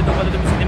फक्त पेटपामध्ये तुम्हाला तुम्ही सिनेमॅटिक एन्जॉय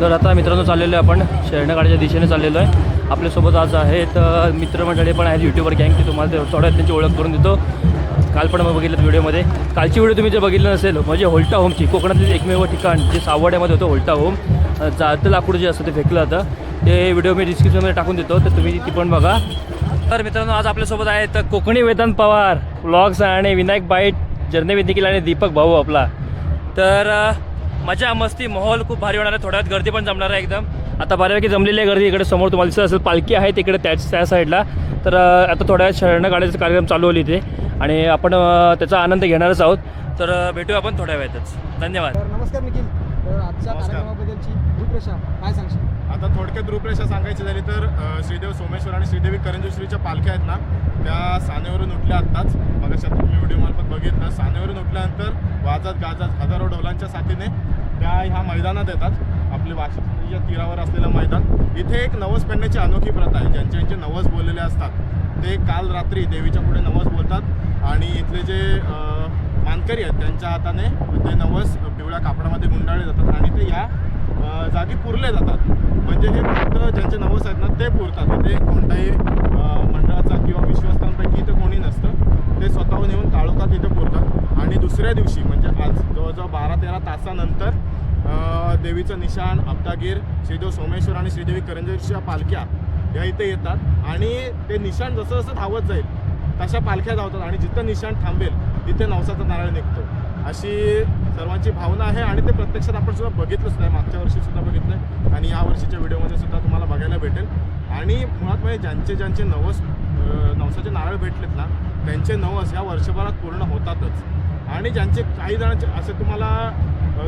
तर आता मित्रांनो चाललेलो आहे आपण. शरणगाडीच्या दिशेने चाललेलो आहे. आपल्यासोबत आज आहेत मित्रमंडळी पण आहेत यूट्यूबर गँग ते तुम्हाला ते थोड्यात त्यांची ओळख करून देतो. काल पण बघितलं व्हिडिओमध्ये. कालची व्हिडिओ तुम्ही जे बघितलं नसेल म्हणजे होल्टा होमची कोकणातील एकमेव ठिकाण जे सावड्यामध्ये होतं होल्टा होम जातं लाकूड जे असतं ते फेकलं जातं. ते व्हिडिओ मी डिस्क्रिप्शनमध्ये टाकून देतो तर तुम्ही ती पण बघा. तर मित्रांनो आज आपल्यासोबत आहेत कोकणी वेदांत पवार ब्लॉग्स आणि विनायक बाईट जर्ने देखील आणि दीपक भाऊ आपला. तर मजा मस्ती माहोल खूप भारी होणार आहे. थोड्यात गर्दी पण जमणार आहे एकदम. आता बऱ्यापैकी जमलेली आहे गर्दी. इकडे समोर तुम्हाला दिसत असेल पालखी आहे तिकडे त्याच त्या साईडला तर आता थोड्या वेळात शरण गाड्याचा कार्यक्रम चालू होईल इथे. आणि आपण त्याचा आनंद घेणारच आहोत. तर अ, भेटूया आपण थोड्या वेळातच. धन्यवाद. तर नमस्कार निखिल. तर आजच्या. कार्यक्रमाबद्दलची रूपरेषा काय सांगशील? आता थोडक्यात रूपरेषा सांगायची झाली तर श्रीदेव सोमेश्वर आणि श्रीदेवी करंजेश्वरीच्या पालख्या आहेत ना त्या सानेवरून उठल्या आत्ताच. मग तुम्ही व्हिडिओ मार्फत बघितलं. सानेवरून उठल्यानंतर वाजत गाजत हजारो ढोलांच्या साथीने त्या ह्या मैदानात येतात. आपले वाशिमच्या तीरावर असलेलं मैदान. इथे एक नवस पेडण्याची अनोखी प्रथा आहे. ज्यांचे ज्यांचे नवस बोललेले असतात ते काल रात्री देवीच्या पुढे नवस बोलतात. आणि इथले जे मानकरी आहेत त्यांच्या हाताने ते नवस पिवळ्या कापडामध्ये गुंडाळले जातात. आणि ते या जागी पुरले जातात. म्हणजे हे फक्त ज्यांचे नवस आहेत ना ते पुरतात. ते कोणताही मंडळाचा किंवा विश्वस्तांपैकी इथं कोणी नसतं. ते स्वतःहून येऊन ताळोखा तिथे पुरतात. आणि दुसऱ्या दिवशी म्हणजे आज जवळजवळ बारा तेरा तासानंतर देवीचं निशाण अब्दागीर श्रीदेव सोमेश्वर आणि श्रीदेवी करंजेश्वरच्या पालख्या या इथे येतात. आणि ते निशाण जसं जसं धावत जाईल तशा पालख्या धावतात. आणि जिथं निशाण थांबेल तिथे नवसाचा नारळ निघतो. अशी सर्वांची भावना आहे आणि ते प्रत्यक्षात आपण सुद्धा बघितलंच नाही. मागच्या वर्षी सुद्धा बघितलं आणि या वर्षीच्या व्हिडिओमध्ये सुद्धा तुम्हाला बघायला भेटेल. आणि मुळात म्हणजे ज्यांचे ज्यांचे नवस नवसाचे नारळ भेटलेत ना त्यांचे नवस या वर्षभरात पूर्ण होतातच. आणि ज्यांचे काही जणांचे असे तुम्हाला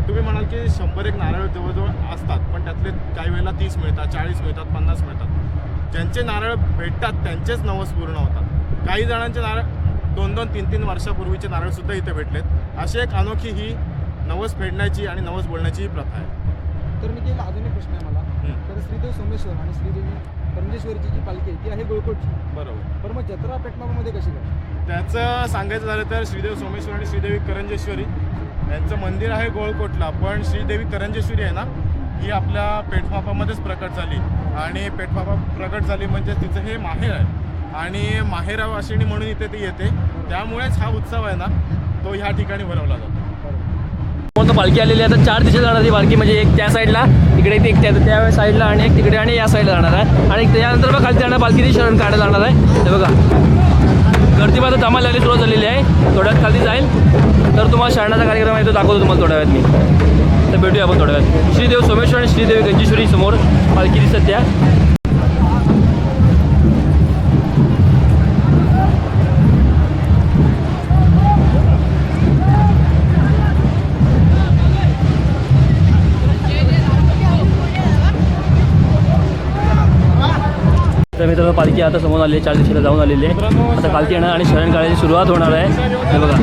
तुम्ही म्हणाल की शंभर एक नारळ जवळजवळ असतात पण त्यातले काही वेळेला तीस मिळतात चाळीस मिळतात पन्नास मिळतात. ज्यांचे नारळ भेटतात त्यांचेच नवस पूर्ण होतात. काही जणांचे नारळ दोन दोन तीन तीन वर्षापूर्वीचे नारळसुद्धा इथे भेटलेत. अशी एक अनोखी ही नवस फेडण्याची आणि नवस बोलण्याची प्रथा आहे. तर निखिल अजून एक प्रश्न आहे मला. तर श्रीदेव सोमेश्वर आणि श्रीदेवी परमेश्वरीची जी पालखी आहे ती आहे गोळकोटची. बरोबर. बरं मग जत्रा पेटमामध्ये कशी काय? त्याचं सांगायचं झालं तर श्रीदेव सोमेश्वर आणि श्रीदेवी करंजेश्वरी. यांचं मंदिर आहे गोळकोटला पण श्रीदेवी करंजेश्वरी आहे ना ही आपल्या पेठमापामध्येच प्रकट झाली. आणि पेठमापा प्रकट झाली म्हणजे तिचं हे माहेर आहे. आणि माहेरावाशिणी म्हणून इथे ती येते. त्यामुळेच हा उत्सव आहे ना तो ह्या ठिकाणी भरवला जातो. कोणतं पालखी आलेली आहे? आता चार दिशा जाणार ती पालखी म्हणजे एक त्या साईडला इकडे एक त्या त्या साईडला आणि एक तिकडे आणि या साईडला जाणार आहे. आणि त्यानंतर मग खाली जाणार पालखीची शरण काढायला जाणार आहे. ते बघा. गर्दी मात्र धमाल लागली सुरुवात झालेली आहे. थोड्यात खाली जाईल. तर तुम्हाला शरणाचा कार्यक्रम आहे तो दाखवतो तुम्हाला थोड्या वेळात मी. तर भेटूया आपण थोड्या वेळात श्रीदेव सोमेश्वर आणि श्रीदेवी गंजेश्वरी समोर पालखी दिसत त्या तर मित्रांनो पालखी आता समोर आली आहे. चार दिशेला जाऊन आलेली आहे. आता पालखी येणार आणि शरण काढायची सुरुवात होणार आहे. हे बघा.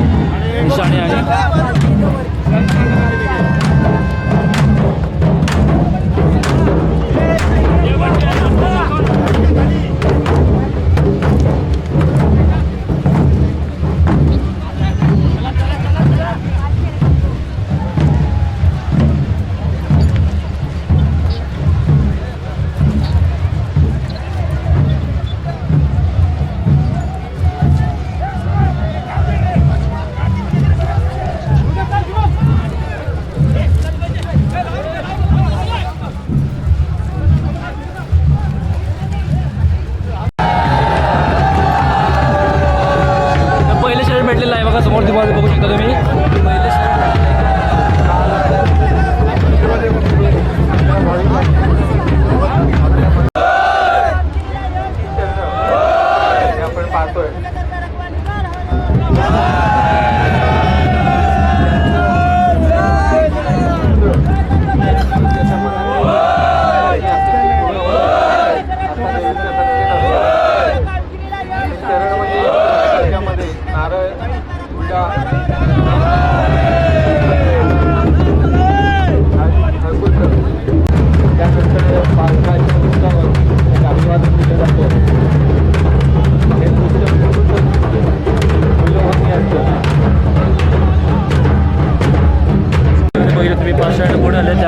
बघितलं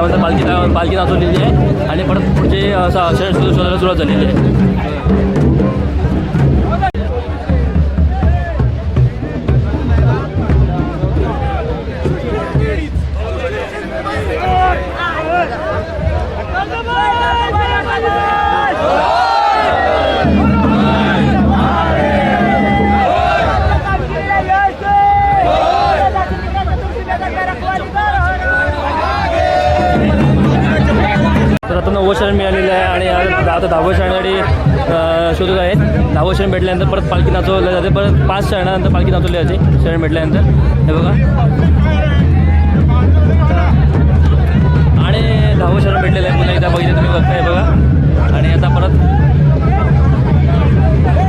त्यानंतर पालखी पालखी नाचवलेली आहे. आणि परत पुढचे अं, शरण सुरुवात झालेली आहे. दहावं गाडी शोधत आहेत. दहावं शरण भेटल्यानंतर परत पालखी नाचवलं जाते. परत पाच शरणानंतर पालखी नाचवली जाते. शरण भेटल्यानंतर. हे बघा. आणि दहावं शरण भेटलेलं आहे पुन्हा एकदा बघितलं तुम्ही बघताय बघा. आणि आता परत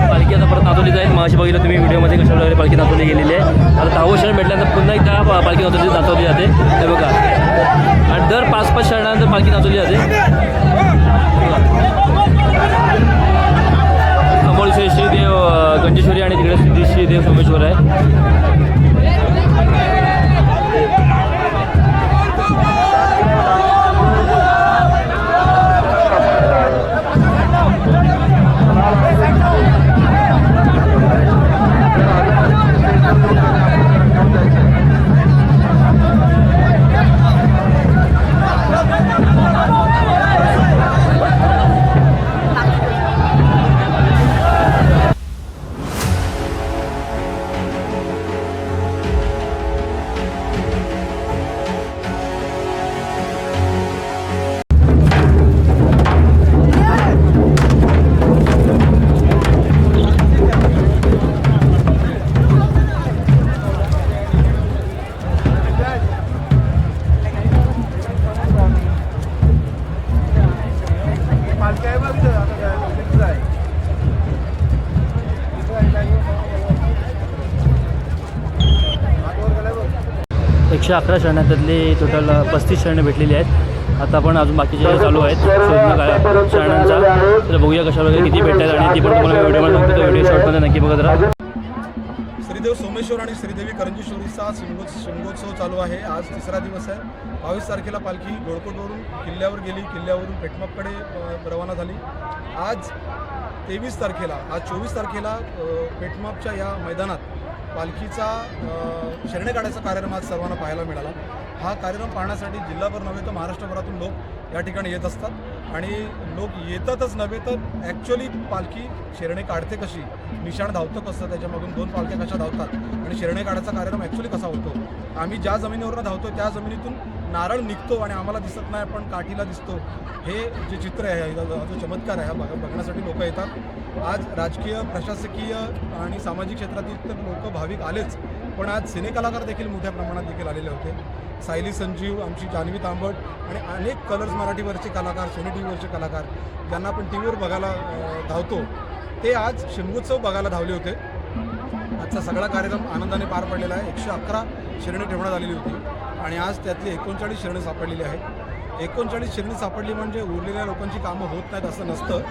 पालखी आता परत नाचवली जाईल. मग अशी बघितलं तुम्ही व्हिडिओमध्ये कशा वगैरे पालखी नाचवली गेलेली आहे. आता दहावं शरण भेटल्यानंतर पुन्हा एकदा पालखी नाचवली नाचवली जाते. हे बघा. आणि दर पाच पाच शरणानंतर पालखी नाचवली जाते. गंजेश्वरी आणि तिकडे सिद्धेश्वरी श्रीदेव सोमेश्वर आहे. एकशे अकरा शरणात त्यातली टोटल पस्तीस शरणं भेटलेली आहेत. आता पण अजून बाकीचे चालू आहेत शोधणं शरणांचा. तर बघूया कशा वगैरे किती भेटतात आणि ती पण तुम्हाला व्हिडिओमध्ये सांगतो तो व्हिडिओ शॉर्टमध्ये नक्की बघत राहा. श्रीदेव सोमेश्वर आणि श्रीदेवी करंजीश्वरीचा शिमगो शिमगोत्सव चालू आहे. आज तिसरा दिवस आहे. बावीस तारखेला पालखी गोळकोटवरून किल्ल्यावर गेली. किल्ल्यावरून पेटमापकडे रवाना झाली. आज तेवीस तारखेला आज चोवीस तारखेला पेटमापच्या या मैदानात पालखीचा शरणे काढायचा कार्यक्रम आज सर्वांना पाहायला मिळाला. हा कार्यक्रम पाहण्यासाठी जिल्हाभर नव्हे तर महाराष्ट्रभरातून लोक या ठिकाणी येत असतात. आणि लोक येतातच नव्हे तर ॲक्च्युली पालखी शेरणे काढते कशी? निशाण धावतं कसं? त्याच्यामधून दोन पालख्या कशा धावतात? आणि शेरणे काढायचा कार्यक्रम ॲक्च्युली कसा होतो? आम्ही ज्या जमिनीवरून धावतो त्या जमिनीतून नारळ निघतो आणि आम्हाला दिसत नाही पण काठीला दिसतो. हे जे चित्र आहे जो चमत्कार आहे हा बघ बघण्यासाठी लोक येतात. आज राजकीय प्रशासकीय आणि सामाजिक क्षेत्रातील तर लोक भाविक आलेच. पण आज सिनेकलाकार देखील मोठ्या प्रमाणात देखील आलेले होते. सायली संजीव आमची जान्हवी तांबट आणि अनेक कलर्स मराठीवरचे कलाकार सोनी टी व्हीवरचे कलाकार ज्यांना आपण टी व्हीवर बघायला धावतो. ते आज शिमगोत्सव बघायला धावले होते. आजचा सगळा कार्यक्रम आनंदाने पार पडलेला आहे. एकशे अकरा शिरणे ठेवण्यात आलेली होती. आणि आज त्यातली एकोणचाळीस शिरणे सापडलेली आहेत. एकोणचाळीस शिरणी सापडली म्हणजे उरलेल्या लोकांची कामं होत नाहीत असं नसतं.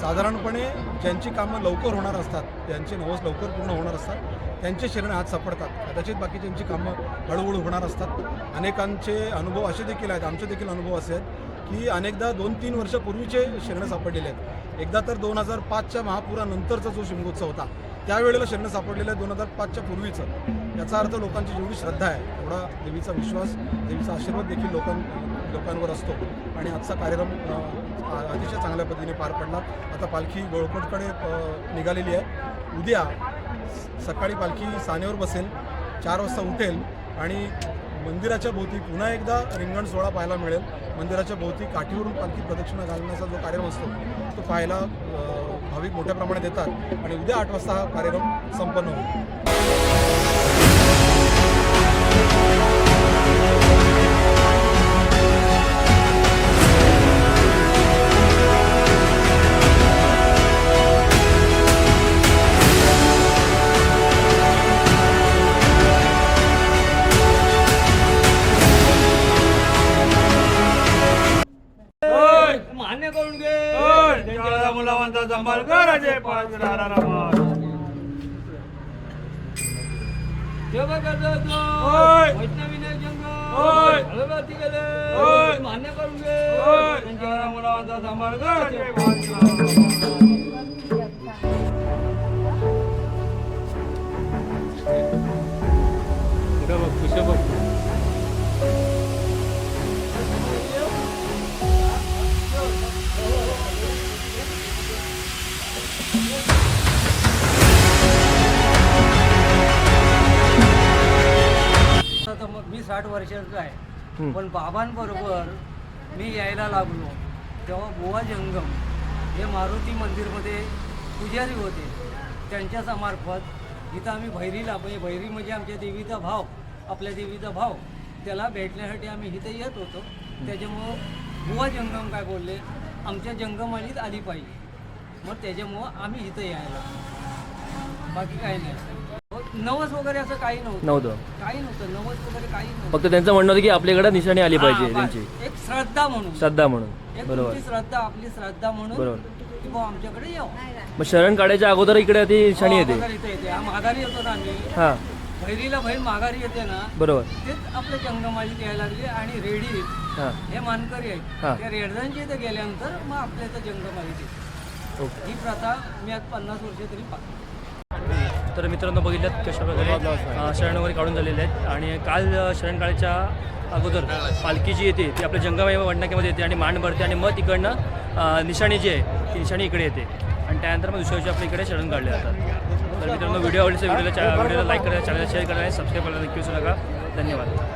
साधारणपणे ज्यांची कामं लवकर होणार असतात ज्यांचे नवस लवकर पूर्ण होणार असतात त्यांचे शिरणे आज सापडतात. कदाचित बाकीच्यांची कामं हळूहळू होणार असतात. अनेकांचे अनुभव असे देखील आहेत आमचे देखील अनुभव असे आहेत की अनेकदा दोन तीन वर्षापूर्वीचे शिरणे सापडलेले आहेत. एकदा तर दोन हजार पाचच्या महापुरानंतरचा जो शिमगोत्सव होता त्यावेळेला शरणं सापडलेलं आहे दोन हजार पाचच्या पूर्वीचं. याचा अर्थ लोकांची जेवढी श्रद्धा आहे तेवढा देवीचा विश्वास देवीचा आशीर्वाद देखील लोकां लोकांवर असतो. आणि आजचा कार्यक्रम अतिशय चांगल्या पद्धतीने पार पडला. आता पालखी गोळकोटकडे निघालेली आहे. उद्या स- सकाळी पालखी सानेवर बसेल चार वाजता उठेल आणि मंदिराच्या भोवती पुन्हा एकदा रिंगण सोहळा पाहायला मिळेल. मंदिराच्या भोवती काठीवरून पालखी प्रदक्षिणा घालण्याचा जो कार्यक्रम असतो तो पाहायला भाविक मोठ्या प्रमाणात येतात. आणि उद्या आठ वाजता हा कार्यक्रम संपन्न होईल. मान्य करून घे. त्यांच्या मुलांचा जंबाल करायचे पाच वैष्णवीने गेले मान्य करून घे. जंबाल करायचे आता वर्षाचा आहे. पण बाबांबरोबर मी यायला लागलो. तेव्हा गोवा जंगम हे मारुती मंदिरमध्ये पुजारी होते. त्यांच्या मार्फत इथं आम्ही भैरीला म्हणजे भैरी म्हणजे आमच्या देवीचा भाव आपल्या देवीचा भाव त्याला भेटण्यासाठी आम्ही इथं येत होतो. त्याच्यामुळं गोवा जंगम काय बोलले? आमच्या जंगमालीत आली पाहिजे. मग त्याच्यामुळं आम्ही इथं यायला बाकी काही नाही. नवस वगैरे असं काही नव्हतं. नव्हतं. काही नव्हतं. नवस वगैरे काही नव्हतं. फक्त त्यांचं म्हणणं होतं की आपल्याकडे निशाणी आली पाहिजे हा, त्यांची. एक श्रद्धा म्हणून. श्रद्धा म्हणून. एक बरोबर. तुमची श्रद्धा आपली श्रद्धा म्हणून बरोबर. की बुवा आमच्याकडे येऊ. मग शरण काढायच्या अगोदर इकडे ती निशाणी येते. इथे येते. हा माघारी येतो ना आम्ही. हां. बहिरीला बहीण माघारी येते ना बरोबर. तेच आपल्या जंगमालीत यायला लागली आणि रेडी हां. हे मानकरी हा. आहेत त्या रेडजांच्या इथे गेल्यानंतर मग आपल्या इथं ओके. ही प्रथा मी आज पन्नास वर्ष तरी पाहतो. तर मित्रांनो बघितल्यात कशा प्रकारे शरण वगैरे काढून झालेले आहेत. आणि काल शरण काळाच्या अगोदर पालखी जी येते ती आपल्या जंगमाई वडनाक्यामध्ये येते आणि मान भरते आणि मग तिकडनं निशाणी जी आहे ती निशाणी इकडे येते. आणि त्यानंतर मग दुसऱ्या दिवशी आपल्या इकडे शरण काढले जातात. तर मित्रांनो व्हिडिओ आवडल्याचा व्हिडिओला व्हिडिओला लाईक करा चॅनलला शेअर करा आणि सबस्क्राईब करायला नक्की विसरू नका. धन्यवाद.